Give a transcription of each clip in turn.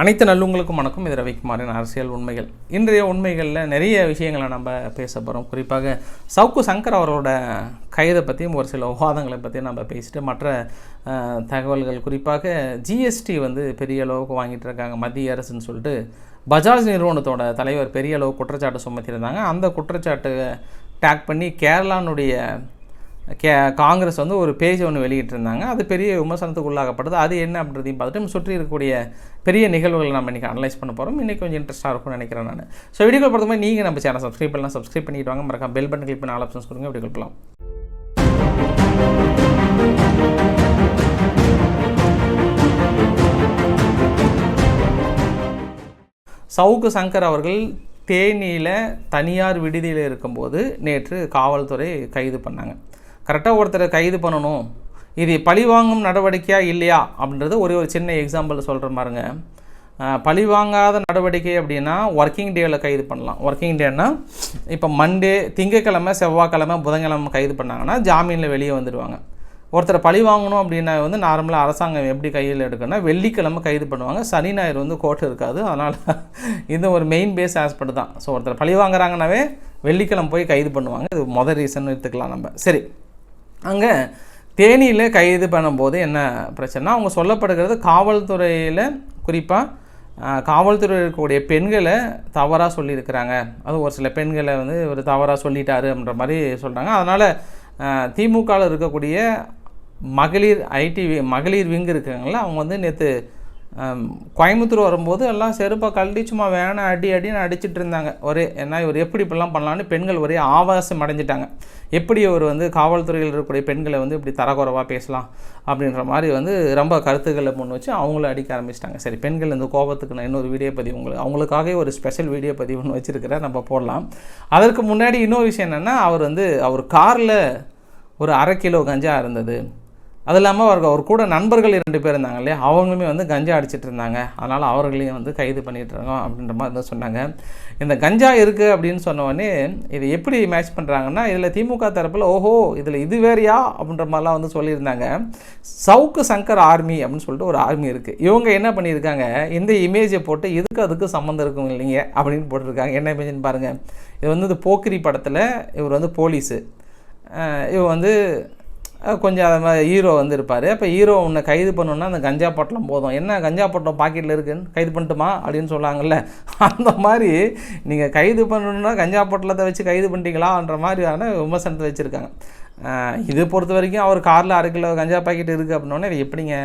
அனைத்து நல்லுங்களுக்கும் வணக்கம். இது ரவிக்குமாரின் அரசியல் உண்மைகள். இன்றைய உண்மைகளில் நிறைய விஷயங்களை நம்ம பேச போகிறோம் குறிப்பாக சவுக்கு சங்கர் அவரோட கைதை பற்றியும் ஒரு சில விவாதங்களை பற்றியும் நம்ம பேசிட்டு மற்ற தகவல்கள். குறிப்பாக ஜிஎஸ்டி வந்து பெரிய அளவுக்கு வாங்கிட்டு இருக்காங்க மத்திய அரசுன்னு சொல்லிட்டு. பஜாஜ் நிறுவனத்தோட தலைவர் பெரிய அளவு குற்றச்சாட்டு சுமத்தியிருந்தாங்க. அந்த குற்றச்சாட்டு டேக் பண்ணி கேரளானுடைய கே காங்கிரஸ் வந்து ஒரு பேஜ் ஒன்று வெளியிட்டிருந்தாங்க. அது பெரிய விமர்சனத்துக்கு உள்ளாகப்பட்டது அது என்ன அப்படின்றதையும் பார்த்துட்டு நம்ம சுற்றி இருக்கக்கூடிய பெரிய நிகழ்வுகளை நம்ம இன்றைக்கி அனலைஸ் பண்ண போகிறோம் இன்றைக்கி கொஞ்சம் இன்ட்ரெஸ்ட்டாக இருக்கும்னு நினைக்கிறேன் நான். ஸோ வீடியோ பொறுத்த நீங்கள் நம்ம சேனல் சப்ஸ்கிரைப் பண்ணலாம். சப்ஸ்கிரைப் பண்ணிட்டு வாங்க. மறக்காம பெல் பட்டன் கிளிக் பண்ணி ஆல் ஆப்ஷன்ஸ் கொடுங்க. வீடியோ போகலாம் சவுக்கு சங்கர் அவர்கள் தேனியில் தனியார் விடுதியில் இருக்கும்போது நேற்று காவல்துறை கைது பண்ணாங்க. கரெக்டாக ஒருத்தரை கைது பண்ணணும். இது பழிவாங்கும் நடவடிக்கையா இல்லையா? அப்படின்றது ஒரே ஒரு சின்ன எக்ஸாம்பிள் சொல்கிற மாதிரிங்க பழிவாங்காத நடவடிக்கை அப்படின்னா ஒர்க்கிங் டேவில் கைது பண்ணலாம். ஒர்க்கிங் டேன்னா இப்போ மண்டே திங்கக்கிழமை செவ்வாய்க்கிழமை புதன்கிழமை கைது பண்ணாங்கன்னா ஜாமீனில் வெளியே வந்துடுவாங்க ஒருத்தரை பழி வாங்கணும் அப்படின்னா வந்து நார்மலாக அரசாங்கம் எப்படி கையில் எடுக்கணும்னா வெள்ளிக்கிழமை கைது பண்ணுவாங்க. சனி ஞாயிறு வந்து கோர்ட் இருக்காது. அதனால் இது ஒரு மெயின் பேஸ் ஆஸ்பெக்ட் தான். ஸோ ஒருத்தர் பழி வாங்குறாங்கனாவே வெள்ளிக்கிழமை போய் கைது பண்ணுவாங்க. இது மொதல் ரீசன் எடுத்துக்கலாம் நம்ம. சரி. அங்கே தேனியில் கைது பண்ணும்போது என்ன பிரச்சனைனா அவங்க சொல்லப்படுகிறது காவல்துறையில் குறிப்பாக காவல்துறையில் இருக்கக்கூடிய பெண்களை தவறாக சொல்லியிருக்கிறாங்க. அது ஒரு சில பெண்களை வந்து இவர் தவறாக சொல்லிட்டாரு அப்படின்ற மாதிரி சொல்கிறாங்க அதனால் திமுகவில் இருக்கக்கூடிய மகளிர் ஐடி மகளிர் விங் இருக்காங்களா அவங்க வந்து நேற்று கோயம்புத்தூர் வரும்போது எல்லாம் செருப்பை கழட்டி சும்மா வேணாம் அடி அடின்னு அடிச்சிட்டு இருந்தாங்க. ஒரே ஏன்னா இவர் எப்படி இப்படிலாம் பண்ணலான்னு பெண்கள் ஒரே ஆபாசம் அடைஞ்சிட்டாங்க. எப்படி இவர் வந்து காவல்துறையில் இருக்கக்கூடிய பெண்களை வந்து இப்படி தரக்குறவாக பேசலாம்? அப்படின்ற மாதிரி வந்து ரொம்ப கருத்துக்களை முன் வச்சு அவங்களும் அடிக்க ஆரம்பிச்சிட்டாங்க. சரி பெண்கள் இந்த கோபத்துக்கு நான் இன்னொரு வீடியோ பதிவு உங்களுக்கு அவங்களுக்காகவே ஒரு ஸ்பெஷல் வீடியோ பதிவு ஒன்று வச்சுருக்கிறேன். நம்ம போடலாம். அதற்கு முன்னாடி இன்னொரு விஷயம் என்னென்னா அவர் வந்து அவர் காரில் ஒரு அரை கிலோ கஞ்சா இருந்தது. அது இல்லாமல் அவருக்கு அவர் கூட நண்பர்கள் இரண்டு பேர் இருந்தாங்க இல்லையா? அவங்களுமே வந்து கஞ்சா அடிச்சிட்டு இருந்தாங்க. அதனால் அவர்களையும் வந்து கைது பண்ணிகிட்ருக்கோம் அப்படின்ற மாதிரி தான் சொன்னாங்க. இந்த கஞ்சா இருக்குது அப்படின்னு சொன்னவொடனே இதை எப்படி மேட்ச் பண்ணுறாங்கன்னா இதில் திமுக தரப்பில் ஓஹோ இதில் இது வேறையா? அப்படின்ற மாதிரிலாம் வந்து சொல்லியிருந்தாங்க. சவுக்கு சங்கர் ஆர்மி அப்படின்னு சொல்லிட்டு ஒரு ஆர்மி இருக்குது இவங்க என்ன பண்ணியிருக்காங்க? இந்த இமேஜை போட்டு இதுக்கு அதுக்கு சம்மந்தம் இருக்கும் இல்லைங்க? அப்படின்னு போட்டிருக்காங்க. என்ன இமேஜ்னு பாருங்கள் இது வந்து இந்த போக்கிரி படத்தில் இவர் வந்து போலீஸு இவர் வந்து கொஞ்சம் அது மாதிரி ஹீரோ வந்து இருப்பார். அப்போ ஹீரோ உன்னை கைது பண்ணணுன்னா அந்த கஞ்சா பொட்டலம் போதும். என்ன கஞ்சா பொட்டலம் பாக்கெட்டில் இருக்குன்னு? கைது பண்ணட்டுமா? அப்படின்னு சொல்லாங்கல்ல அந்த மாதிரி நீங்கள் கைது பண்ணணுன்னா கஞ்சா பொட்டலத்தை வச்சு கைது பண்ணிட்டீங்களான்ற மாதிரியான விமர்சனத்தை வச்சுருக்காங்க. இது பொறுத்த வரைக்கும் அவர் காரில் அரை கிலோ கஞ்சா பாக்கெட் இருக்குது அப்படின்னோடனே இது எப்படிங்க?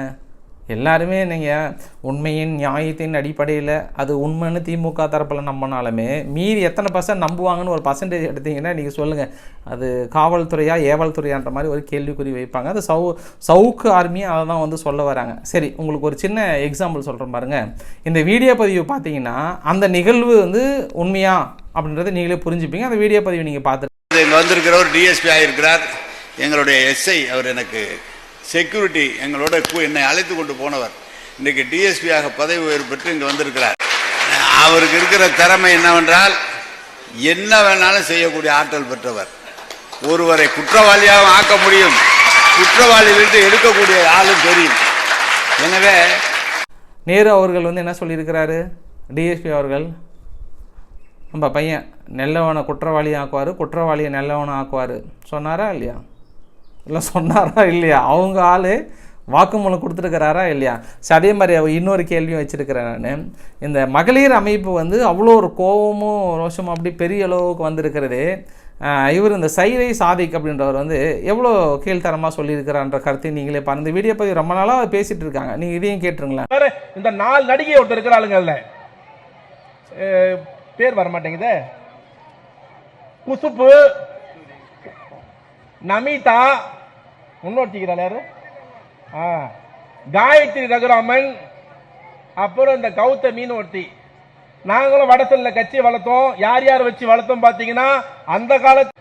எல்லாருமே நீங்கள் உண்மையின் நியாயத்தின் அடிப்படையில் அது உண்மைன்னு திமுக தரப்பில் நம்பினாலுமே மீறி எத்தனை பர்சன்ட் நம்புவாங்கன்னு ஒரு பர்சன்டேஜ் எடுத்தீங்கன்னா நீங்கள் சொல்லுங்கள் அது காவல்துறையா ஏவல்துறையான்ற மாதிரி ஒரு கேள்விக்குறி வைப்பாங்க. அது சவு சவுக்கு ஆர்மியாக அதை தான் வந்து சொல்ல வராங்க. சரி உங்களுக்கு ஒரு சின்ன எக்ஸாம்பிள் சொல்கிறேன் பாருங்கள் இந்த வீடியோ பதிவு பார்த்தீங்கன்னா அந்த நிகழ்வு வந்து உண்மையா அப்படின்றத நீங்களே புரிஞ்சுப்பீங்க. அந்த வீடியோ பதிவு நீங்கள் பார்த்து இங்கே வந்திருக்கிறவர் டிஎஸ்பி ஆகியிருக்கிறார் எங்களுடைய எஸ்ஐ அவர் எனக்கு செக்யூரிட்டி எங்களோட என்னை அழைத்து கொண்டு போனவர். இன்றைக்கு டிஎஸ்பியாக பதவி உயர்வு பெற்று இங்கே வந்திருக்கிறார். அவருக்கு இருக்கிற திறமை என்னவென்றால் என்ன வேணாலும் செய்யக்கூடிய ஆற்றல் பெற்றவர். ஒருவரை குற்றவாளியாக ஆக்க முடியும். குற்றவாளியிலிருந்து எடுக்கக்கூடிய ஆளும் தெரியும். எனவே நேரு அவர்கள் வந்து என்ன சொல்லியிருக்கிறாரு? டிஎஸ்பி அவர்கள் நம்ம பையன் நல்லவனை குற்றவாளி ஆக்குவார் குற்றவாளியை நல்லவனை ஆக்குவார். சொன்னாரா இல்லையா? இல்லை சொன்னாரா இல்லையா? அவங்க ஆள் வாக்குமூலம் கொடுத்துருக்கிறாரா இல்லையா? சரி அதே மாதிரி அவர் இன்னொரு கேள்வியும் வச்சுருக்கிறேன் நான். இந்த மகளிர் அமைப்பு வந்து அவ்வளோ ஒரு கோபமும் ரோஷமும் அப்படி பெரிய அளவுக்கு வந்திருக்கிறது. இவர் இந்த சைவை சாதிக் அப்படின்றவர் வந்து எவ்வளோ கீழ்த்தரமாக சொல்லியிருக்கிறான்ற கருத்தை நீங்களே பாருங்க. இந்த வீடியோ பற்றி ரொம்ப நாளாக பேசிகிட்டு இருக்காங்க. நீங்கள் இதையும் கேட்டுருங்களேன். இந்த நாலு நடிகை ஒருத்தர் இருக்கிறாளுங்கல்ல அஹ், பேர் வர மாட்டேங்குதே குசுப்பு நமிதா முன்னோட்டிக்கிறாள் யாரு? ஆ. காயத்ரி ரகுராமன் அப்புறம் இந்த கௌதமின்னு ஒருத்தி நாங்களும் வடசல்ல கட்சி வளர்த்தோம். யார் யார் வச்சு வளர்த்தோம் பாத்தீங்கன்னா அந்த காலத்து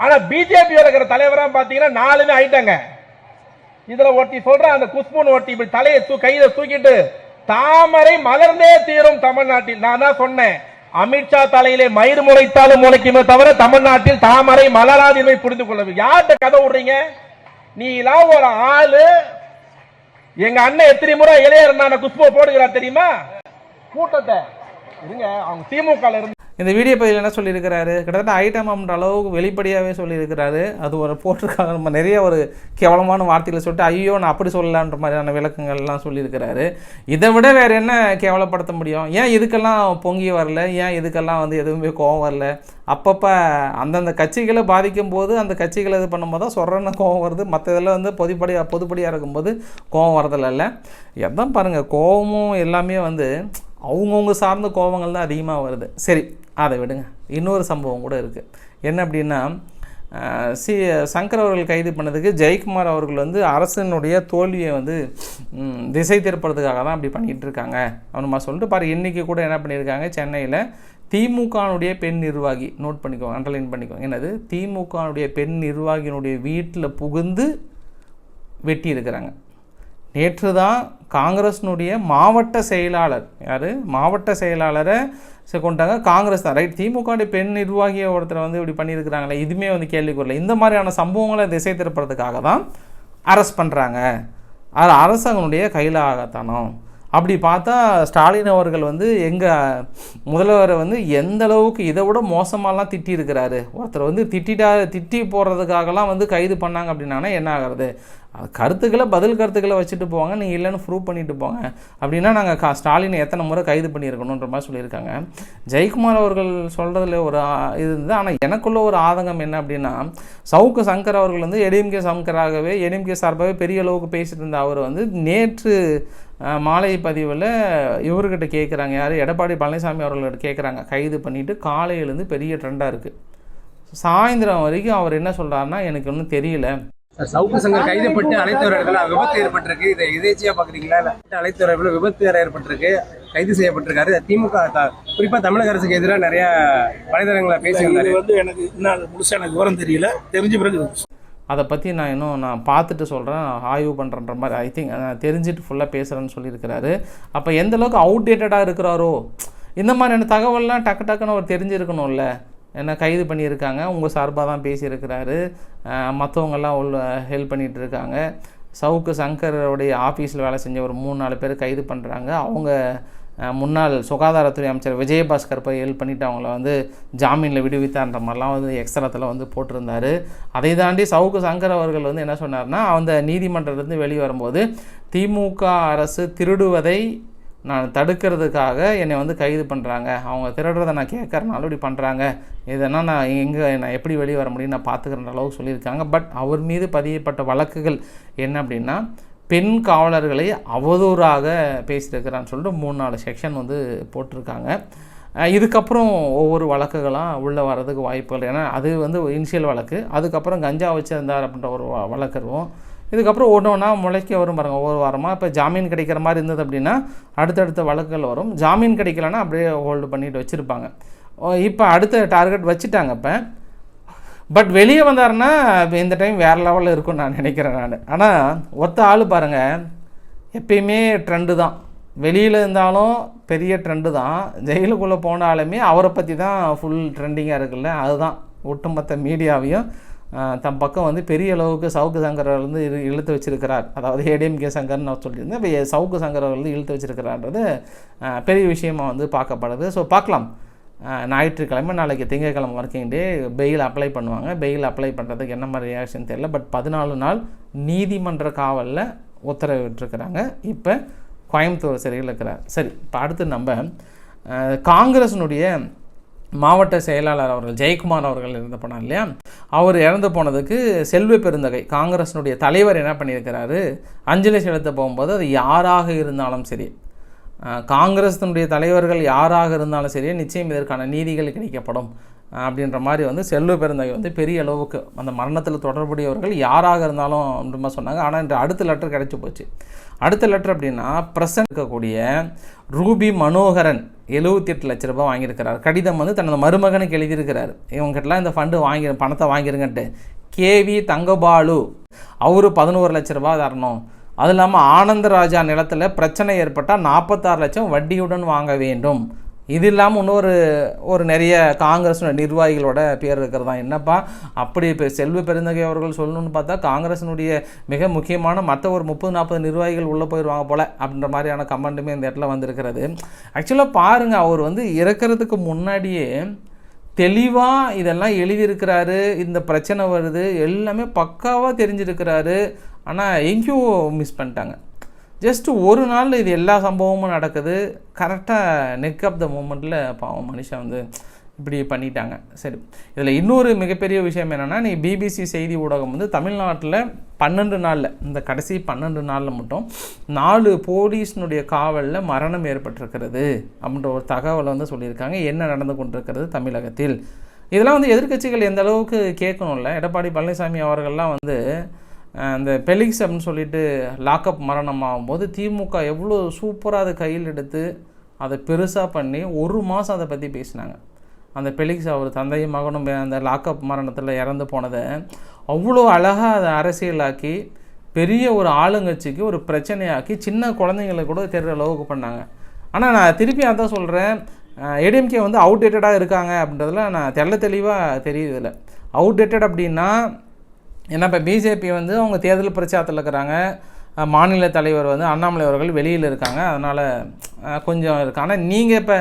ஆனா பிஜேபி இருக்கிற தலைவரா பாத்தீங்கன்னா நாலுமே ஆயிட்டாங்க. இதுல ஒட்டி சொல்ற அந்த குஷ்புன்னு ஒட்டி இப்படி தலையை தூ கையில தூக்கிட்டு தாமரை மலர்ந்தே தீரும் தமிழ்நாட்டில். நான் தான் சொன்னேன். அமித்ஷா தலையிலே மயிர் முளைத்தாலும் முளைக்குமே தவிர தமிழ்நாட்டில் தாமரை மலராது என்பதை புரிந்து கொள்ள யார்கிட்ட கதை விடுறீங்க? நீ எல்லாம் ஒரு ஆளு. எங்க அண்ணன் எத்தனை முறை இளையர் நான் குஷ்பு போடுகிறார் தெரியுமா? கூட்டத்தை. இருங்க அவங்க திமுக இருந்து இந்த வீடியோ பதிவில் என்ன சொல்லியிருக்கிறாரு? கிட்டத்தட்ட ஐட்டம் அப்படின்ற அளவுக்கு வெளிப்படையாகவே சொல்லியிருக்கிறாரு. அது ஒரு போட்டிருக்காங்க. நம்ம நிறைய ஒரு கேவலமான வார்த்தைகளை சொல்லிட்டு ஐயோ நான் அப்படி சொல்லலான்ற மாதிரியான விளக்கங்கள்லாம் சொல்லியிருக்கிறாரு. இதை விட வேறு என்ன கேவலப்படுத்த முடியும்? ஏன் இதுக்கெல்லாம் பொங்கி வரல? ஏன் இதுக்கெல்லாம் வந்து எதுவுமே கோவம் வரல? அப்பப்போ அந்தந்த கட்சிகளை பாதிக்கும் போது அந்த கட்சிகளை இது பண்ணும்போது தான் சொல்கிறேன்னு கோவம் வருது. மற்ற இதெல்லாம் வந்து பொதுப்படியாக பொதுப்படியாக இருக்கும்போது கோவம் வரதில்ல எதான் பாருங்கள் கோவமும் எல்லாமே வந்து அவங்கவுங்க சார்ந்த கோபங்கள் தான் அதிகமாக வருது. சரி அதை விடுங்க. இன்னொரு சம்பவம் கூட இருக்குது என்ன அப்படின்னா சி சங்கர் அவர்கள் கைது பண்ணதுக்கு ஜெயக்குமார் அவர்கள் வந்து அரசனுடைய தோல்வியை வந்து திசை திருப்புறதுக்காக தான் அப்படி பண்ணிகிட்டு இருக்காங்க. அவனுமா சொல்லிட்டு பாரு இன்றைக்கி கூட என்ன பண்ணியிருக்காங்க சென்னையில் திமுகனுடைய பெண் நிர்வாகி நோட் பண்ணிக்கோங்க அண்டர்லைன் பண்ணிக்கோங்க. என்னது? திமுகனுடைய பெண் நிர்வாகியினுடைய வீட்டில் புகுந்து வெட்டி இருக்கிறாங்க. நேற்று தான் காங்கிரஸினுடைய மாவட்ட செயலாளர் யார்? மாவட்ட செயலாளரை சரி கொண்டாங்க. காங்கிரஸ் தான். ரைட் திமுக பெண் நிர்வாகிய ஒருத்தர் வந்து இப்படி பண்ணியிருக்கிறாங்களே இதுவுமே வந்து கேள்விக்குறல இந்த மாதிரியான சம்பவங்களை திசை திருப்புறதுக்காக தான் அரெஸ்ட் பண்ணுறாங்க அது அரசாங்கனுடைய கையில் ஆகத்தானோம் அப்படி பார்த்தா ஸ்டாலின் அவர்கள் வந்து எங்கள் முதல்வரை வந்து எந்த அளவுக்கு இதை விட மோசமாலாம் திட்டியிருக்கிறாரு. ஒருத்தர் வந்து திட்டிட்டா திட்டி போடுறதுக்காகலாம் வந்து கைது பண்ணாங்க அப்படின்னா என்ன ஆகிறது? கருத்துக்களை பதில் கருத்துக்களை வச்சுட்டு போவாங்க. நீங்கள் இல்லைன்னு ப்ரூவ் பண்ணிட்டு போங்க. அப்படின்னா நாங்கள் கா ஸ்டாலினை எத்தனை முறை கைது பண்ணியிருக்கணுன்ற மாதிரி சொல்லியிருக்காங்க. ஜெயக்குமார் அவர்கள் சொல்கிறதுல ஒரு இது இருந்தது. ஆனால் எனக்குள்ள ஒரு ஆதங்கம் என்ன அப்படின்னா சவுக்கு சங்கர் அவர்கள் வந்து எடிஎம்கே சங்கராகவே எடிஎம்கே சார்பாகவே பெரிய அளவுக்கு பேசிட்டு இருந்த அவர் வந்து நேற்று மாலை பதிவில் இவர்கிட்ட கேட்குறாங்க யார்? எடப்பாடி பழனிசாமி அவர்கள்ட்ட கேட்குறாங்க கைது பண்ணிவிட்டு காலையிலேருந்து பெரிய ட்ரெண்டாக இருக்குது சாயந்தரம் வரைக்கும் அவர் என்ன சொல்கிறாருன்னா எனக்கு ஒன்றும் தெரியல. சவுக்கு சங்கர் கைதுப்பட்டு அனைத்து இடத்துல விபத்து ஏற்பட்டிருக்கு. இதை எதேச்சியா பாக்குறீங்களா? இல்ல அனைத்து இடத்துல விபத்து வேற ஏற்பட்டிருக்கு. கைது செய்யப்பட்டிருக்காரு. திமுக த- குறிப்பா தமிழக அரசுக்கு எதிராக நிறைய வலைதளங்களை பேசியிருந்தாரு. இது வந்து எனக்கு இன்னும் முழுசா எனக்கு விவரம் தெரியல. தெரிஞ்ச பிறகு அதை பற்றி நான் இன்னும் நான் பார்த்துட்டு சொல்கிறேன் ஆய்வு பண்ணுறன்ற மாதிரி. ஐ திங்க் நான் தெரிஞ்சுட்டு ஃபுல்லாக பேசுகிறேன்னு சொல்லியிருக்கிறாரு. அப்போ எந்தளவுக்கு அவுடேட்டடாக இருக்கிறாரோ இந்த மாதிரியான தகவல்லாம் டக்கு டக்குன்னு அவர் தெரிஞ்சிருக்கணும்ல. என்ன கைது பண்ணியிருக்காங்க உங்கள் சார்பாக தான் பேசியிருக்கிறாரு. மற்றவங்கெல்லாம் உள்ள ஹெல்ப் பண்ணிகிட்டு இருக்காங்க சவுக்கு சங்கரோடைய ஆஃபீஸில் வேலை செஞ்ச ஒரு மூணு நாலு பேர் கைது பண்ணுறாங்க அவங்க முன்னாள் சுகாதாரத்துறை அமைச்சர் விஜயபாஸ்கர் போய் ஹெல்ப் பண்ணிவிட்டு அவங்கள வந்து ஜாமீனில் விடுவித்தான்ற மாதிரிலாம் வந்து எக்ஸ்ட்ராத்தில் வந்து போட்டிருந்தார். அதை தாண்டி சவுக்கு சங்கர் அவர்கள் வந்து என்ன சொன்னார்னா அந்த நீதிமன்றத்திலேருந்து வெளியே வரும்போது திமுக அரசு திருடுவதை நான் தடுக்கிறதுக்காக என்னை வந்து கைது பண்ணுறாங்க அவங்க திருடுறதை நான் கேட்குறனால இப்படி பண்ணுறாங்க இதெல்லாம் நான் எங்கே நான் எப்படி வெளியே வர முடியும் நான் பார்த்துக்கிறன்ற அளவுக்கு சொல்லியிருக்காங்க. பட் அவர் மீது பதியப்பட்ட வழக்குகள் என்ன அப்படின்னா பெண் காவலர்களை அவதூறாக பேசியிருக்கிறான்னு சொல்லிட்டு மூணு நாலு செக்ஷன் வந்து போட்டிருக்காங்க. இதுக்கப்புறம் ஒவ்வொரு வழக்குகளாக உள்ளே வர்றதுக்கு வாய்ப்புகள். ஏன்னா அது வந்து இனிஷியல் வழக்கு. அதுக்கப்புறம் கஞ்சா வச்சுருந்தார் அப்படின்ற ஒரு வழக்கருவோம் வழக்கு இதுக்கப்புறம் ஒன்று ஒன்றா முளைக்க வரும் பாருங்கள் ஒவ்வொரு வாரமாக இப்போ ஜாமீன் கிடைக்கிற மாதிரி இருந்தது அப்படின்னா அடுத்தடுத்த வழக்குகள் வரும். ஜாமீன் கிடைக்கலன்னா அப்படியே ஹோல்டு பண்ணிட்டு வச்சுருப்பாங்க. இப்போ அடுத்த டார்கெட் வச்சுட்டாங்க இப்போ. பட் வெளியே வந்தாருன்னா இந்த டைம் வேறு லெவலில் இருக்கும்னு நான் நினைக்கிறேன் நான். ஆனால் ஒத்த ஆள் பாருங்கள் எப்பயுமே ட்ரெண்டு தான். வெளியில் இருந்தாலும் பெரிய ட்ரெண்டு தான். ஜெயிலுக்குள்ளே போனாலுமே அவரை பற்றி தான் ஃபுல் ட்ரெண்டிங்காக இருக்குல்ல அதுதான். ஒட்டுமொத்த மீடியாவையும் தம் பக்கம் வந்து பெரிய அளவுக்கு சவுக்கு சங்கர் வந்து இழுத்து வச்சிருக்கிறார். அதாவது ஏடிஎம்கே சங்கர்னு நான் சொல்லியிருந்தேன். இப்போ சவுக்கு சங்கர் வந்து இழுத்து வச்சிருக்கிறான்றது பெரிய விஷயமாக வந்து பார்க்கப்படுது. ஸோ பார்க்கலாம். ஞாயிற்றுக்கிழமை நாளைக்கு திங்கட்கிழமை ஒர்க்கிங் டே பெயில் அப்ளை பண்ணுவாங்க. பெயில் அப்ளை பண்ணுறதுக்கு என்ன மாதிரி ரியாக்ஷன் தெரியல. பட் பதினாலு நாள் நீதிமன்ற காவலில் உத்தரவிட்டிருக்கிறாங்க. இப்போ கோயம்புத்தூர் சிறையில் இருக்கிறார். சரி இப்போ அடுத்து நம்ம காங்கிரஸினுடைய மாவட்ட செயலாளர் அவர்கள் ஜெயக்குமார் அவர்கள் இறந்து போனார் இல்லையா? அவர் இறந்து போனதுக்கு செல்வ பெருந்தகை காங்கிரஸினுடைய தலைவர் என்ன பண்ணியிருக்கிறாரு? அஞ்சலி செலுத்த போகும்போது அது யாராக இருந்தாலும் சரி காங்கிரஸினுடைய தலைவர்கள் யாராக இருந்தாலும் சரி நிச்சயம் இதற்கான நீதிகள் கிடைக்கப்படும். அப்படின்ற மாதிரி வந்து செல்வ பெருந்தகை வந்து பெரிய அளவுக்கு அந்த மரணத்தில் தொடர்புடையவர்கள் யாராக இருந்தாலும் அப்படின்ற மாதிரி சொன்னாங்க. ஆனால் இன்று அடுத்த லெட்டர் கிடைச்சி போச்சு. அடுத்த லெட்டர் அப்படின்னா பிரசன்ட் இருக்கக்கூடிய ரூபி மனோகரன் எழுபத்தி எட்டு லட்ச ரூபாய் வாங்கியிருக்கிறார். கடிதம் வந்து தனது மருமகனுக்கு எழுதியிருக்கிறார். இவங்ககிட்டலாம் இந்த ஃபண்டு வாங்கி பணத்தை வாங்கிருங்கன்ட்டு. கேவி தங்கபாலு அவரு பதினோரு லட்ச ரூபா தரணும். அது இல்லாமல் ஆனந்தராஜா நிலத்தில் பிரச்சனை ஏற்பட்டால் நாற்பத்தாறு லட்சம் வட்டியுடன் வாங்க வேண்டும். இது இல்லாமல் இன்னொரு ஒரு நிறைய காங்கிரஸ் நிர்வாகிகளோட பேர் இருக்கிறதா? என்னப்பா? அப்படி இப்போ செல்வ பெருந்தகை அவர்கள் சொல்லணும்னு பார்த்தா காங்கிரஸினுடைய மிக முக்கியமான மற்ற ஒரு முப்பது நாற்பது நிர்வாகிகள் உள்ளே போயிடுவாங்க போல அப்படின்ற மாதிரியான கமெண்ட்டுமே இந்த இடத்துல வந்திருக்கிறது. ஆக்சுவலாக பாருங்கள் அவர் வந்து இறக்கிறதுக்கு முன்னாடியே தெளிவாக இதெல்லாம் எழுதியிருக்கிறாரு. இந்த பிரச்சனை வருது எல்லாமே பக்காவாக தெரிஞ்சிருக்கிறாரு. ஆனால் எங்கேயோ மிஸ் பண்ணிட்டாங்க. ஜஸ்ட்டு ஒரு நாள் இது எல்லா சம்பவமும் நடக்குது. கரெக்டாக நெக் ஆஃப் த மூமெண்ட்டில் பாவம் மனுஷன் வந்து இப்படி பண்ணிட்டாங்க. சரி. இதில் இன்னொரு மிகப்பெரிய விஷயம் என்னென்னா நீ பிபிசி செய்தி ஊடகம் வந்து தமிழ்நாட்டில் பன்னெண்டு நாளில் இந்த கடைசி பன்னெண்டு நாளில் மட்டும் நாலு போலீஸினுடைய காவலில் மரணம் ஏற்பட்டிருக்கிறது அப்படின்ற ஒரு தகவலை வந்து சொல்லியிருக்காங்க. என்ன நடந்து கொண்டிருக்கிறது தமிழகத்தில். இதெல்லாம் வந்து எதிர்க்கட்சிகள் எந்த அளவுக்கு கேட்கணும்ல? எடப்பாடி பழனிசாமி அவர்கள்லாம் வந்து அந்த பெலிக்ஸ் அப்படின்னு சொல்லிட்டு லாக்அப் மரணம் ஆகும்போது திமுக எவ்வளோ சூப்பராக அதை கையில் எடுத்து அதை பெருசாக பண்ணி ஒரு மாதம் அதை பற்றி பேசினாங்க. அந்த பெலிக்ஸ் அவர் தந்தையும் மகனும் அந்த லாக்அப் மரணத்தில் இறந்து போனதை அவ்வளோ அழகாக அதை அரசியலாக்கி பெரிய ஒரு ஆளுங்கட்சிக்கு ஒரு பிரச்சனையாக்கி சின்ன குழந்தைங்களை கூட தெரிகிற அளவுக்கு பண்ணாங்க. ஆனால் நான் திருப்பி அதான் சொல்கிறேன் ஏடிஎம்கே வந்து அவுடேட்டடாக இருக்காங்க அப்படின்றதுல நான் தெள்ள தெளிவாக தெரியுது இதில் அவுடேட்டட் அப்படின்னா ஏன்னா இப்போ பிஜேபி வந்து அவங்க தேர்தல் பிரச்சாரத்தில் இருக்கிறாங்க. மாநில தலைவர் வந்து அண்ணாமலை அவர்கள் வெளியில் இருக்காங்க. அதனால் கொஞ்சம் இருக்கு. ஆனால் நீங்கள் இப்போ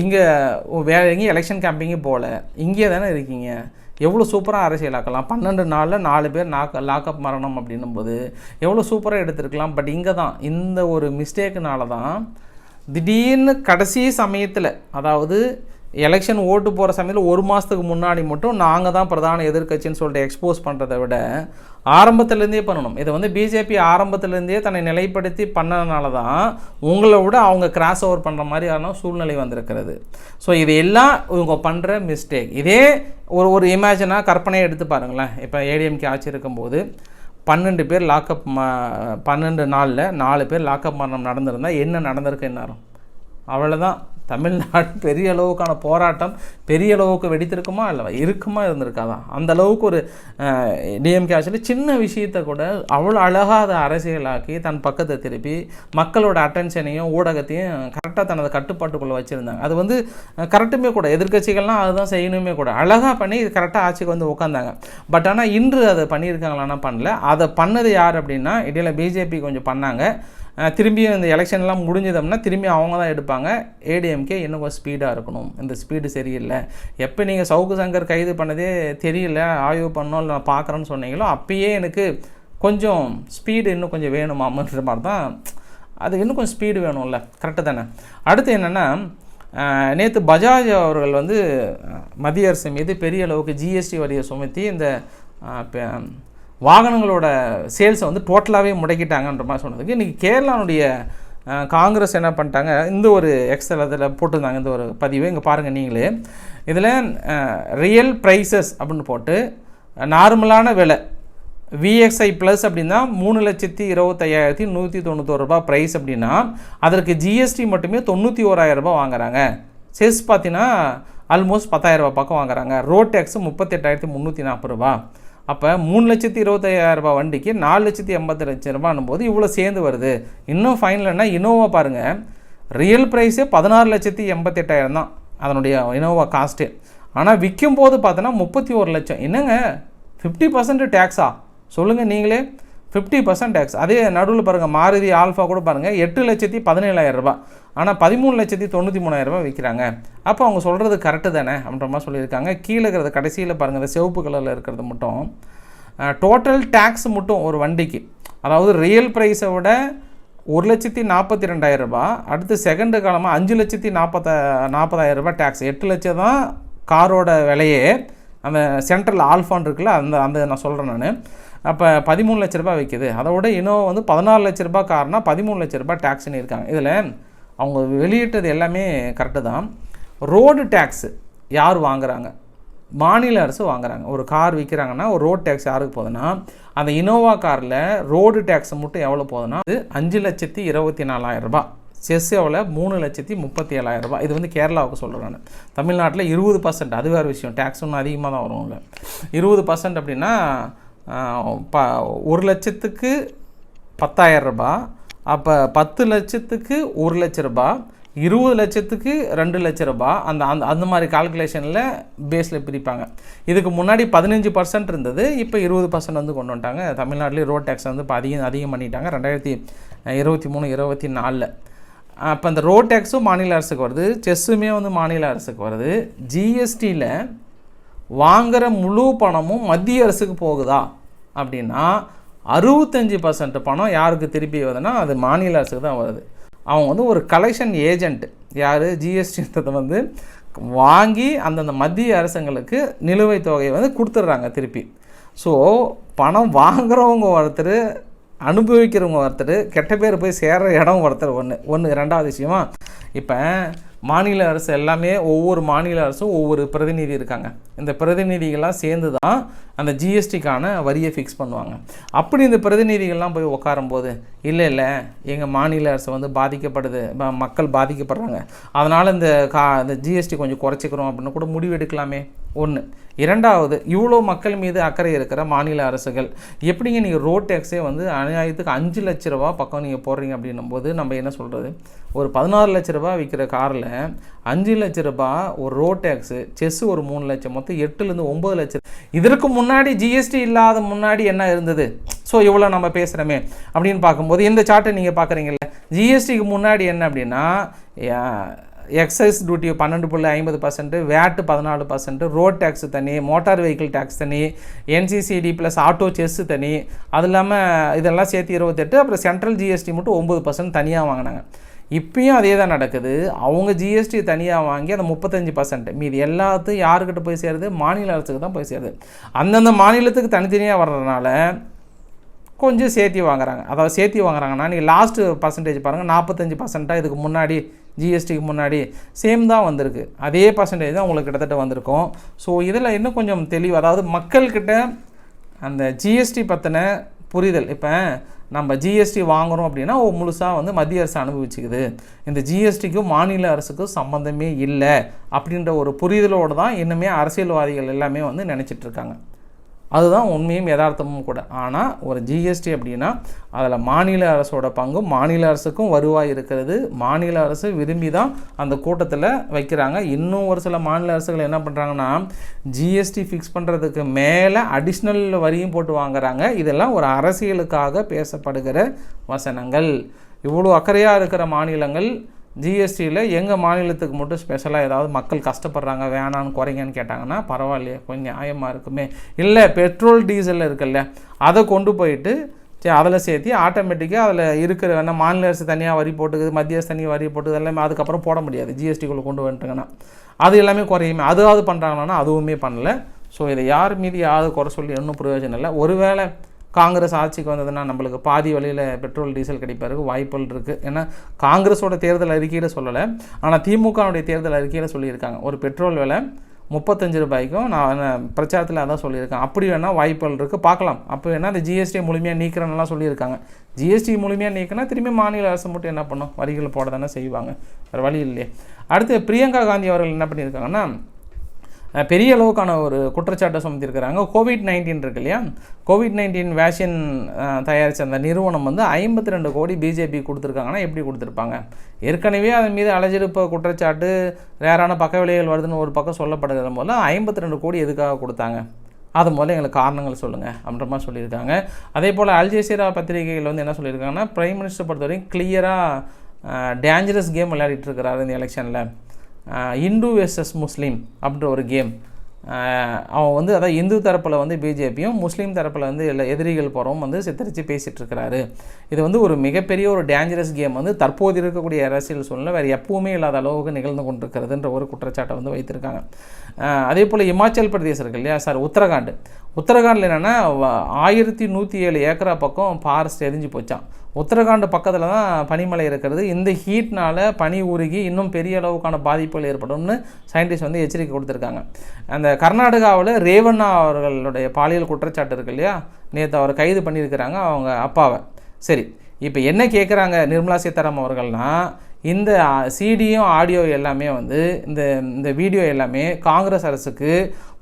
இங்கே வேறு எங்கேயும் எலெக்ஷன் கேம்பிங்கே போகல. இங்கே தானே இருக்கீங்க. எவ்வளோ சூப்பராக அரசியலாக்கலாம். பன்னெண்டு நாளில் நாலு பேர் நாக் லாக்அப் மரணம் அப்படின்னும் போது எவ்வளோ சூப்பராக எடுத்திருக்கலாம். பட் இங்கே தான் இந்த ஒரு மிஸ்டேக்குனால தான் திடீர்னு கடைசி சமயத்தில் அதாவது எலெக்ஷன் ஓட்டு போகிற சமயத்தில் ஒரு மாதத்துக்கு முன்னாடி மட்டும் நாங்கள் தான் பிரதான எதிர்க்கட்சின்னு சொல்லிட்டு எக்ஸ்போஸ் பண்ணுறதை விட ஆரம்பத்துலேருந்தே பண்ணணும். இதை வந்து பிஜேபி ஆரம்பத்துலேருந்தே தன்னை நிலைப்படுத்தி பண்ணதுனால தான் உங்களை விட அவங்க கிராஸ் ஓவர் பண்ணுற மாதிரியான சூழ்நிலை வந்திருக்கிறது. ஸோ இது எல்லாம் இவங்க பண்ணுற மிஸ்டேக் இதே ஒரு ஒரு இமேஜினாக கற்பனையை எடுத்து பாருங்களேன். இப்போ ஏடிஎம்கே ஆட்சி இருக்கும்போது பன்னெண்டு பேர் லாக்அப் பன்னெண்டு நாளில் நாலு பேர் லாக்அப் மரணம் நடந்திருந்தால் என்ன நடந்திருக்கு என்னாரும் அவ்வளோதான் தமிழ்நாடு பெரிய அளவுக்கான போராட்டம் பெரிய அளவுக்கு வெடித்திருக்குமா இல்லை இருக்குமா இருந்திருக்காதான் அந்த அளவுக்கு ஒரு டிஎம்கே ஆட்சியில் சின்ன விஷயத்தை கூட அவ்வளோ அழகாக அதை அரசியலாக்கி தன் பக்கத்தை திருப்பி மக்களோட அட்டென்ஷனையும் ஊடகத்தையும் கரெக்டாக தனது கட்டுப்பாட்டுக்குள்ளே வச்சுருந்தாங்க. அது வந்து கரெக்டுமே கூட எதிர்க்கட்சிகள்லாம் அதுதான் செய்யணுமே கூட. அழகாக பண்ணி இது கரெக்டாக ஆட்சிக்கு வந்து உட்காந்தாங்க பட் ஆனால் இன்று அதை பண்ணியிருக்காங்களான்னா பண்ணல. அதை பண்ணது யார் அப்படின்னா இடையில பிஜேபி கொஞ்சம் பண்ணாங்க. திரும்பியும் இந்த எலெக்ஷன்லாம் முடிஞ்சதம்னா திரும்பி அவங்க தான் எடுப்பாங்க. ஏடிஎம்கே இன்னும் கொஞ்சம் ஸ்பீடாக இருக்கணும். இந்த ஸ்பீடு சரியில்லை. எப்போ நீங்கள் சவுக்கு சங்கர் கைது பண்ணதே தெரியல ஆய்வு பண்ணோம் இல்லை நான் பார்க்குறேன்னு சொன்னீங்களோ அப்பயே எனக்கு கொஞ்சம் ஸ்பீடு இன்னும் கொஞ்சம் வேணுமாமன்ற மாதிரி தான். அது இன்னும் கொஞ்சம் ஸ்பீடு வேணும்ல. கரெக்டு தானே? அடுத்து என்னென்னா நேற்று பஜாஜ் அவர்கள் வந்து மத்திய அரசு மீது பெரிய அளவுக்கு ஜிஎஸ்டி வரியை சுமத்தி இந்த வாகனங்களோட சேல்ஸை வந்து டோட்டலாகவே முடக்கிட்டாங்கன்ற மாதிரி சொன்னதுக்கு இன்றைக்கி கேரளாவுடைய காங்கிரஸ் என்ன பண்ணிட்டாங்க இந்த ஒரு எக்ஸல் அதில் போட்டிருந்தாங்க இந்த ஒரு பதிவு இங்கே பாருங்கள் நீங்களே. இதில் ரியல் ப்ரைஸஸ் அப்படின்னு போட்டு நார்மலான விலை விஎக்ஸ்ஐ ப்ளஸ் அப்படின்னா மூணு லட்சத்தி இருபத்தையாயிரத்தி நூற்றி தொண்ணூத்தோரு ப்ரைஸ் அப்படின்னா அதற்கு ஜிஎஸ்டி மட்டுமே தொண்ணூற்றி ஓராயிரம் ரூபாய் வாங்குறாங்க. செஸ் பார்த்தீங்கன்னா ஆல்மோஸ்ட் பத்தாயிரம் பக்கம் வாங்குறாங்க. ரோட் டேக்ஸ் முப்பத்தெட்டாயிரத்தி முந்நூற்றி நாற்பது ரூபா அப்போ மூணு லட்சத்தி இருபத்தையாயிரரூபா வண்டிக்கு நாலு லட்சத்தி எண்பத்தி லட்சம் ரூபான்னும் போது இவ்வளோ சேர்ந்து வருது. இன்னும் ஃபைனல்னா இனோவா பாருங்கள் ரியல் ப்ரைஸே பதினாறு லட்சத்தி எண்பத்தெட்டாயிரம் தான் அதனுடைய இனோவா காஸ்ட்டு ஆனால் விற்கும் போது பார்த்தோன்னா முப்பத்தி ஒரு லட்சம். என்னங்க? ஃபிஃப்டி பர்சன்ட் டேக்ஸா சொல்லுங்கள் நீங்களே. ஃபிஃப்டி பர்சன்ட் டேக்ஸ் அதே நடுவில் பாருங்கள் மாருதி ஆல்ஃபா கூட பாருங்கள் எட்டு லட்சத்தி பதினேழாயிரரூபா ஆனால் பதிமூணு லட்சத்தி தொண்ணூற்றி மூணாயிரம் ரூபாய் விற்கிறாங்க அப்போ அவங்க சொல்கிறது கரெக்டு தானே அப்படின்ற மாதிரி சொல்லியிருக்காங்க. கீழே இருக்கிறத கடைசியில் பாருங்கள் இந்த சிவப்பு கலரில் இருக்கிறது மட்டும் டோட்டல் டேக்ஸ் மட்டும் ஒரு வண்டிக்கு. அதாவது ரியல் ப்ரைஸை விட ஒரு லட்சத்தி நாற்பத்தி ரெண்டாயிரம் அடுத்து செகண்டு காலமாக அஞ்சு லட்சத்தி நாற்பத்த நாற்பதாயிரம் ரூபாய் டேக்ஸ் எட்டு லட்சம் தான் காரோட விலையே. அந்த சென்ட்ரல் ஆல்ஃபான் இருக்குல்ல அந்த அந்த நான் சொல்கிறேன் நான். அப்போ பதிமூணு லட்ச ரூபாய் விற்கிது அதோட இன்னும் வந்து பதினாறு லட்ச ரூபாய் கார்னா பதிமூணு லட்ச ரூபாய் டேக்ஸ்னு இருக்காங்க இதில் அவங்க வெளியிட்டது எல்லாமே கரெக்டு தான். ரோடு டேக்ஸு யார் வாங்குறாங்க? மாநில அரசு வாங்குறாங்க. ஒரு கார் விற்கிறாங்கன்னா ஒரு ரோடு டேக்ஸ் யாருக்கு போகுதுன்னா அந்த இனோவா காரில் ரோடு டேக்ஸ் மட்டும் எவ்வளோ போகுதுன்னா அது அஞ்சு லட்சத்தி இருபத்தி நாலாயிரம் ரூபாய். செஸ் எவ்வளோ மூணு லட்சத்தி முப்பத்தி ஏழாயிரம் ரூபாய். இது வந்து கேரளாவுக்கு சொல்கிறேன் நான். தமிழ்நாட்டில் இருபது பர்சன்ட் அது வேறு விஷயம். டேக்ஸ் ஒன்றும் அதிகமாக தான் வரும்ல. இருபது பர்சன்ட் அப்படின்னா ப ஒரு லட்சத்துக்கு பத்தாயிரம் ரூபாய் அப்போ பத்து லட்சத்துக்கு ஒரு லட்ச ரூபாய் இருபது லட்சத்துக்கு ரெண்டு லட்ச ரூபாய் அந்த அந்த அந்த மாதிரி கால்குலேஷனில் பேஸில் பிரிப்பாங்க. இதுக்கு முன்னாடி பதினஞ்சு பர்சன்ட் இருந்தது இப்போ இருபது பர்சன்ட் வந்து கொண்டு வந்துட்டாங்க. தமிழ்நாட்டிலே ரோட் டேக்ஸ் வந்து இப்போ அதிகம் அதிகம் பண்ணிட்டாங்க ரெண்டாயிரத்தி இருபத்தி மூணு இருபத்தி நாலில். அப்போ அந்த ரோட் டேக்ஸும் மாநில அரசுக்கு வருது செஸ்ஸுமே வந்து மாநில அரசுக்கு வருது. ஜிஎஸ்டியில் வாங்குற முழு பணமும் மத்திய அரசுக்கு போகுதா? அப்படின்னா அறுபத்தஞ்சி பர்சன்ட் பணம் யாருக்கு திருப்பி வருதுன்னா அது மாநில அரசுக்கு தான் வருது. அவங்க வந்து ஒரு கலெக்ஷன் ஏஜென்ட் யார்? ஜிஎஸ்டின்றதை வந்து வாங்கி அந்தந்த மத்திய அரசுங்களுக்கு நிலுவைத் தொகையை வந்து கொடுத்துட்றாங்க திருப்பி. ஸோ பணம் வாங்குகிறவங்க ஒருத்தர் அனுபவிக்கிறவங்க ஒருத்தர் கெட்ட பேர் போய் சேர்கிற இடம் ஒருத்தர் ஒன்று ஒன்று ரெண்டாவது விஷயமா இப்போ மாநில அரசு எல்லாமே ஒவ்வொரு மாநில அரசும் ஒவ்வொரு பிரதிநிதி இருக்காங்க. இந்த பிரதிநிதிகள்லாம் சேர்ந்து தான் அந்த ஜிஎஸ்டிக்கான வரியை ஃபிக்ஸ் பண்ணுவாங்க. அப்படி இந்த பிரதிநிதிகள்லாம் போய் உட்காரும்போது இல்லை இல்லை எங்கள் மாநில அரசு வந்து பாதிக்கப்படுது மக்கள் பாதிக்கப்படுறாங்க. அதனால் இந்த கா இந்த ஜிஎஸ்டி கொஞ்சம் குறைச்சிக்கிறோம் அப்படின்னு கூட முடிவு எடுக்கலாமே ஒன்று இரண்டாவது இவ்வளோ மக்கள் மீது அக்கறை இருக்கிற மாநில அரசுகள் எப்படிங்க நீங்கள் ரோட் டேக்ஸே வந்து அநியாயத்துக்கு அஞ்சு லட்ச ரூபா பக்கம் நீங்கள் போடுறீங்க அப்படின்னும் போது நம்ம என்ன சொல்கிறது ஒரு பதினாறு லட்ச ரூபா விற்கிற காரில் அஞ்சு லட்ச ரூபாய் ஒரு ரோட் டேக்ஸு செஸ் ஒரு மூணு லட்சம் மொத்தம் எட்டுலேருந்து ஒம்பது லட்சம் இதற்கு முன்னாடி ஜிஎஸ்டி இல்லாத முன்னாடி என்ன இருந்தது? ஸோ இவ்வளோ நம்ம பேசுகிறோமே அப்படின்னு பார்க்கும்போது இந்த சார்ட்டை நீங்கள் பார்க்குறீங்கல்ல ஜிஎஸ்டிக்கு முன்னாடி என்ன அப்படின்னா எக்ஸைஸ் டியூட்டி பன்னெண்டு புள்ளி ஐம்பது பர்சன்ட் வேட்டு பதினாலு பர்சன்ட் ரோட் டேக்ஸ் தனி மோட்டார் வெஹிக்கிள் டேக்ஸ் தனி என்சிசிடி ப்ளஸ் ஆட்டோ செஸ் தனி அது இல்லாமல் இதெல்லாம் சேர்த்து இருபத்தெட்டு அப்புறம் சென்ட்ரல் ஜிஎஸ்டி மட்டும் ஒம்பது பர்சன்ட் தனியாக வாங்கினாங்க. இப்பயும் அதே தான் நடக்குது. அவங்க ஜிஎஸ்டி தனியாக வாங்கி அந்த முப்பத்தஞ்சு பர்சன்ட் மீதி எல்லாத்தையும் யாருக்கிட்ட போய் சேருது? மாநில அரசுக்கு தான் போய் சேருது. அந்தந்த மாநிலத்துக்கு தனித்தனியாக வர்றதுனால கொஞ்சம் சேர்த்தி வாங்குறாங்க. அதாவது சேர்த்தி வாங்குறாங்கன்னா நீங்கள் லாஸ்ட்டு பர்சன்டேஜ் பாருங்கள் நாற்பத்தஞ்சு பர்சண்ட்டாக இதுக்கு முன்னாடி ஜிஎஸ்டிக்கு முன்னாடி சேம் தான் வந்திருக்கு. அதே பர்சன்டேஜ் தான் உங்களுக்கு கிட்டத்தட்ட வந்திருக்கும். ஸோ இதில் இன்னும் கொஞ்சம் தெளிவு அதாவது மக்கள்கிட்ட அந்த ஜிஎஸ்டி பற்றின புரிதல் இப்போ நம்ம ஜிஎஸ்டி வாங்குகிறோம் அப்படின்னா முழுசாக வந்து மத்திய அரசு அனுபவிச்சுக்குது. இந்த ஜிஎஸ்டிக்கும் மாநில அரசுக்கும் சம்மந்தமே இல்லை அப்படின்ற ஒரு புரிதலோடு தான் இன்னுமே அரசியல்வாதிகள் எல்லாமே வந்து நினச்சிட்ருக்காங்க இருக்காங்க. அதுதான் உண்மையும் யதார்த்தமும் கூட. ஆனால் ஒரு ஜிஎஸ்டி அப்படின்னா அதில் மாநில அரசோட பங்கும் மாநில அரசுக்கும் வருவாய் இருக்கிறது. மாநில அரசு விரும்பி தான் அந்த கூட்டத்தில் வைக்கிறாங்க. இன்னும் ஒரு சில மாநில அரசுகள் என்ன பண்ணுறாங்கன்னா ஜிஎஸ்டி ஃபிக்ஸ் பண்ணுறதுக்கு மேலே அடிஷ்னல் வரியும் போட்டு வாங்குறாங்க. இதெல்லாம் ஒரு அரசியலுக்காக பேசப்படுகிற வசனங்கள். இவ்வளோ அக்கறையாக இருக்கிற மாநிலங்கள் ஜிஎஸ்டியில் எங்கள் மாநிலத்துக்கு மட்டும் ஸ்பெஷலாக ஏதாவது மக்கள் கஷ்டப்படுறாங்க வேணான்னு குறைங்கன்னு கேட்டாங்கன்னா பரவாயில்லையே கொஞ்சம் நியாயமாக இருக்குமே. இல்லை பெட்ரோல் டீசல் இருக்குல்ல அதை கொண்டு போயிட்டு சரி அதில் சேர்த்து ஆட்டோமேட்டிக்காக அதில் இருக்கிற வேணால் மாநில அரசு தனியாக வரி போட்டுக்குது மத்திய அரசு தனியாக வரி போட்டுக்குது எல்லாமே அதுக்கப்புறம் போட முடியாது ஜிஎஸ்டிக்குள்ளே கொண்டு வந்துட்டுங்கன்னா. அது எல்லாமே குறையுமே. அதாவது பண்ணுறாங்கன்னா அதுவுமே பண்ணலை. ஸோ இதை யார் மீது யாவது குறை சொல்லி ஒன்றும் பிரயோஜனம் இல்லை. ஒருவேளை காங்கிரஸ் ஆட்சிக்கு வந்ததுன்னா நம்மளுக்கு பாதி வழியில் பெட்ரோல் டீசல் கிடைப்பதற்கு வாய்ப்புகள் இருக்குது ஏன்னா காங்கிரஸோட தேர்தல் அறிக்கையில் சொல்லலை. ஆனால் திமுகவுடைய தேர்தல் அறிக்கையில் சொல்லியிருக்காங்க. ஒரு பெட்ரோல் விலை முப்பத்தஞ்சு ரூபாய்க்கும் நான் பிரச்சாரத்தில் அதான் சொல்லியிருக்கேன். அப்படி வேணால் வாய்ப்புகள் இருக்குது பார்க்கலாம். அப்போ வேணால் அந்த ஜிஎஸ்டி முழுமையாக நீக்கிறேன்லாம் சொல்லியிருக்காங்க. ஜிஎஸ்டி முழுமையாக நீக்கினா திரும்பி மாநில அரசு மட்டும் என்ன பண்ணும்? வரிகள் போட தானே செய்வாங்க. வேறு வழி இல்லையே. அடுத்து பிரியங்கா காந்தி அவர்கள் என்ன பண்ணியிருக்காங்கன்னா பெரிய அளவுக்கான ஒரு குற்றச்சாட்டை சுமத்திருக்கிறாங்க. கோவிட் நைன்டீன் இருக்கு இல்லையா? கோவிட் நைன்டீன் வேக்சின் தயாரித்த அந்த நிறுவனம் வந்து ஐம்பத்தி ரெண்டு கோடி பிஜேபி கொடுத்துருக்காங்கன்னா எப்படி கொடுத்துருப்பாங்க? ஏற்கனவே அதன் மீது அலைஜெடுப்பு குற்றச்சாட்டு ரேரான பக்க விளைவுகள் வருதுன்னு ஒரு பக்கம் சொல்லப்படுகிற போல ஐம்பத்தி ரெண்டு கோடி எதுக்காக கொடுத்தாங்க? அது முதல்ல எங்களுக்கு காரணங்கள் சொல்லுங்கள் அப்படின்ற மாதிரி சொல்லியிருக்காங்க. அதே போல் அல்ஜசீரா பத்திரிகைகள் வந்து என்ன சொல்லியிருக்காங்கன்னா பிரைம் மினிஸ்டர் பொறுத்தவரைக்கும் கிளியராக டேஞ்சரஸ் கேம் விளையாடிட்டு இருக்கிறாரு இந்த எலெக்ஷனில் இந்து வெர்சஸ் முஸ்லீம் அப்படின்ற ஒரு கேம் அவன் வந்து அதாவது இந்து தரப்பில் வந்து பிஜேபியும் முஸ்லீம் தரப்பில் வந்து இல்லை எதிரிகள் போகிறவும் வந்து சித்தரித்து பேசிகிட்டு இருக்கிறாரு இது வந்து ஒரு மிகப்பெரிய ஒரு டேஞ்சரஸ் கேம் வந்து தற்போது இருக்கக்கூடிய அரசியல் சூழ்நிலை வேறு எப்பவுமே இல்லாத அளவுக்கு நிகழ்ந்து கொண்டிருக்கிறதுன்ற ஒரு குற்றச்சாட்டை வந்து வைத்திருக்காங்க. அதே போல் இமாச்சல் பிரதேசம் இருக்கு இல்லையா? சார் உத்தரகாண்ட். உத்தரகாண்டில் என்னென்னா ஆயிரத்தி நூற்றி ஏழு ஏக்கரா பக்கம் ஃபாரஸ்ட் எரிஞ்சு போச்சான் உத்தரகாண்ட் பக்கத்தில் தான் பனிமலை இருக்கிறது. இந்த ஹீட்னால் பனி உருகி இன்னும் பெரிய அளவுக்கான பாதிப்புகள் ஏற்படும்னு சயின்டிஸ்ட் வந்து எச்சரிக்கை கொடுத்துருக்காங்க. அந்த கர்நாடகாவில் ரேவண்ணா அவர்களுடைய பாலியல் குற்றச்சாட்டு இருக்கு இல்லையா? நேற்று அவரை கைது பண்ணியிருக்கிறாங்க அவங்க அப்பாவை. சரி இப்போ என்ன கேட்குறாங்க நிர்மலா சீதாராமன் அவர்கள்னா இந்த சிடியும் ஆடியோ எல்லாமே வந்து இந்த இந்த வீடியோ எல்லாமே காங்கிரஸ் அரசுக்கு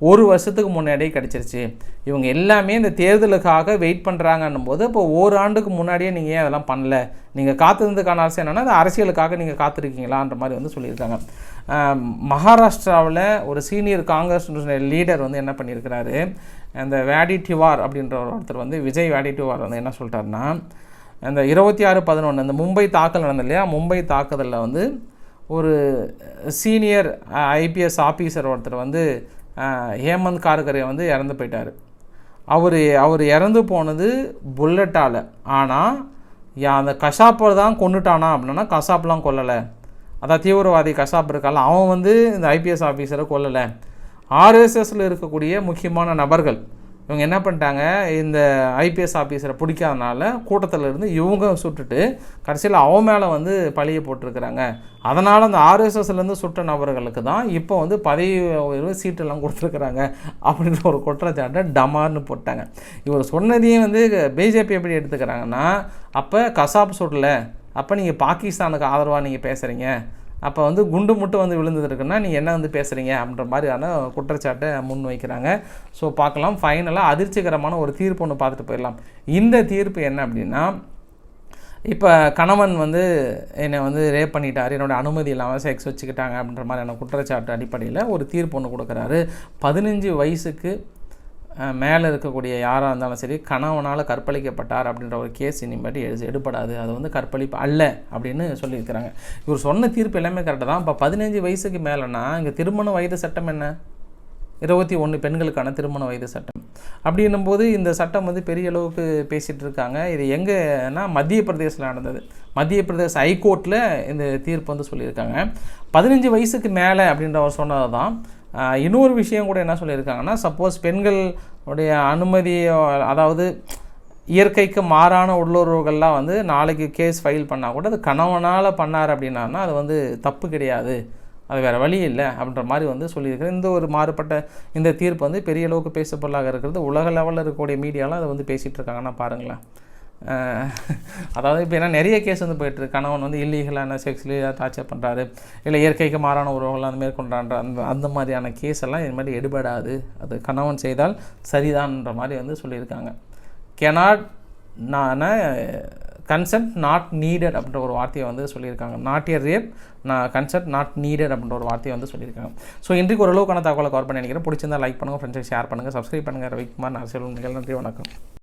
ஒரு வருஷத்துக்கு முன்னாடியே கிடச்சிருச்சு. இவங்க எல்லாமே இந்த தேர்தலுக்காக வெயிட் பண்ணுறாங்கன்னும் போது இப்போ ஓராண்டுக்கு முன்னாடியே நீங்கள் ஏன் அதெல்லாம் பண்ணல? நீங்கள் காத்திருந்ததுக்கான அரசு என்னென்னா அது அரசியலுக்காக நீங்கள் காத்திருக்கீங்களான்ற மாதிரி வந்து சொல்லியிருக்காங்க. மகாராஷ்டிராவில் ஒரு சீனியர் காங்கிரஸ் லீடர் வந்து என்ன பண்ணியிருக்கிறாரு? அந்த வேடி டிவார் அப்படின்ற ஒரு ஒருத்தர் வந்து விஜய் வேடி டிவார் வந்து என்ன சொல்லிட்டாருன்னா அந்த இருபத்தி ஆறு பதினொன்று அந்த மும்பை தாக்கல் நடந்தது இல்லையா? மும்பை தாக்குதலில் வந்து ஒரு சீனியர் ஐபிஎஸ் ஆஃபீஸர் ஒருத்தர் வந்து ஹேமந்த் கார்கரே வந்து இறந்து போயிட்டார். அவர் அவர் இறந்து போனது புல்லட்டால். ஆனால் அந்த கசாப்பை தான் கொண்டுட்டானா அப்படின்னா கசாப்லாம் கொல்லலை. அதான் தீவிரவாதி கசாப் இருக்கால அவன் வந்து இந்த ஐபிஎஸ் ஆஃபீஸரை கொல்லலை. ஆர்எஸ்எஸில் இருக்கக்கூடிய முக்கியமான நபர்கள் இவங்க என்ன பண்ணிட்டாங்க இந்த ஐபிஎஸ் ஆஃபீஸரை பிடிக்காதனால கூட்டத்தில் இருந்து இவங்க சுட்டுட்டு கடைசியில் அவன் மேலே வந்து பழியை போட்டிருக்கிறாங்க. அதனால் அந்த ஆர்எஸ்எஸ்லேருந்து சுட்ட நபர்களுக்கு தான் இப்போ வந்து பதவி உயர்வு சீட்டெல்லாம் கொடுத்துருக்குறாங்க அப்படின்ற ஒரு குற்றச்சாட்டை டமார்னு போட்டாங்க. இவர் சொன்னதையும் வந்து பிஜேபி எப்படி எடுத்துக்கிறாங்கன்னா அப்போ கசாப் சுடலை அப்போ நீங்கள் பாகிஸ்தானுக்கு ஆதரவாக நீங்கள் பேசுகிறீங்க அப்போ வந்து குண்டு மட்டும் வந்து விழுந்தது இருக்குன்னா நீங்கள் என்ன வந்து பேசுகிறீங்க அப்படின்ற மாதிரியான குற்றச்சாட்டை முன் வைக்கிறாங்க ஸோ பார்க்கலாம் ஃபைனலாக அதிர்ச்சிகரமான ஒரு தீர்ப்பு ஒன்று பார்த்துட்டு போயிடலாம். இந்த தீர்ப்பு என்ன அப்படின்னா இப்போ கணவன் வந்து என்னை வந்து ரேப் பண்ணிட்டார். என்னோடய அனுமதி இல்லாமல் செக்ஸ் வச்சுக்கிட்டாங்க அப்படின்ற மாதிரியான குற்றச்சாட்டு அடிப்படையில் ஒரு தீர்ப்பு ஒன்று கொடுக்குறாரு. பதினஞ்சு வயசுக்கு மேலே இருக்கக்கூடிய யாராக இருந்தாலும் சரி கணவனால் கற்பழிக்கப்பட்டார் அப்படின்ற ஒரு கேஸ் இனிமேட்டு எழு எடுபடாது. அது வந்து கற்பழிப்பு அல்ல அப்படின்னு சொல்லியிருக்கிறாங்க. இவர் சொன்ன தீர்ப்பு எல்லாமே கரெக்டாக தான். இப்போ பதினஞ்சு வயசுக்கு மேலேனா இங்கே திருமண வயது சட்டம் என்ன? இருபத்தி ஒன்று பெண்களுக்கான திருமண வயது சட்டம். அப்படின்னும் போது இந்த சட்டம் வந்து பெரிய அளவுக்கு பேசிகிட்டு இருக்காங்க. இது எங்கேனா மத்திய பிரதேசில் நடந்தது. மத்திய பிரதேச ஹைகோர்ட்டில் இந்த தீர்ப்பு வந்து சொல்லியிருக்காங்க. பதினஞ்சு வயசுக்கு மேலே அப்படின்றவர் சொன்னது தான் இன்னொரு விஷயம் கூட என்ன சொல்லியிருக்காங்கன்னா சப்போஸ் பெண்களுடைய அனுமதியோ அதாவது இயற்கைக்கு மாறான உள்ளுறவுகள்லாம் வந்து நாளைக்கு கேஸ் ஃபைல் பண்ணால் கூட அது கணவனால் பண்ணார் அப்படின்னா அது வந்து தப்பு கிடையாது. அது வேறு வழி இல்லை அப்படின்ற மாதிரி வந்து சொல்லியிருக்கிறேன் இந்த ஒரு மாறுபட்ட இந்த தீர்ப்பு வந்து பெரிய அளவுக்கு பேசப்பொருளாக இருக்கிறது. உலக லெவலில் இருக்கக்கூடிய மீடியாலாம் அதை வந்து பேசிகிட்டு இருக்காங்கன்னா பாருங்களேன். அதாவது இப்போ ஏன்னா நிறைய கேஸ் வந்து போயிட்டுருக்கு கணவன் வந்து இல்லீகலான செக்ஸ்லேயே டார்ச்சர் பண்ணுறாரு இல்லை இயற்கைக்கு மாறான உறவுகள் அந்த மேற்கொண்டான்ற அந்த அந்த மாதிரியான கேஸ் எல்லாம் இது மாதிரி எடுபடாது. அது கணவன் செய்தால் சரிதான்ன்ற மாதிரி வந்து சொல்லியிருக்காங்க. கெனாட் நான் கன்சென்ட் நாட் நீடட் அப்படின்ற ஒரு வார்த்தையை வந்து சொல்லியிருக்காங்க. Not year rape non consent not needed அப்படின்ற ஒரு வார்த்தையை வந்து சொல்லியிருக்காங்க. ஸோ இன்றைக்கு ஓரளவுக்கான தகவலை கவர் பண்ணி நினைக்கிறேன். பிடிச்சிருந்தா லைக் பண்ணுங்கள் ஃப்ரெண்ட்ஸுக்கு ஷேர் பண்ணுங்கள் சப்ஸ்கிரைப் பண்ணுங்கள் ரவிக்குமார் அரசியல் நிகழ் நன்றி வணக்கம்.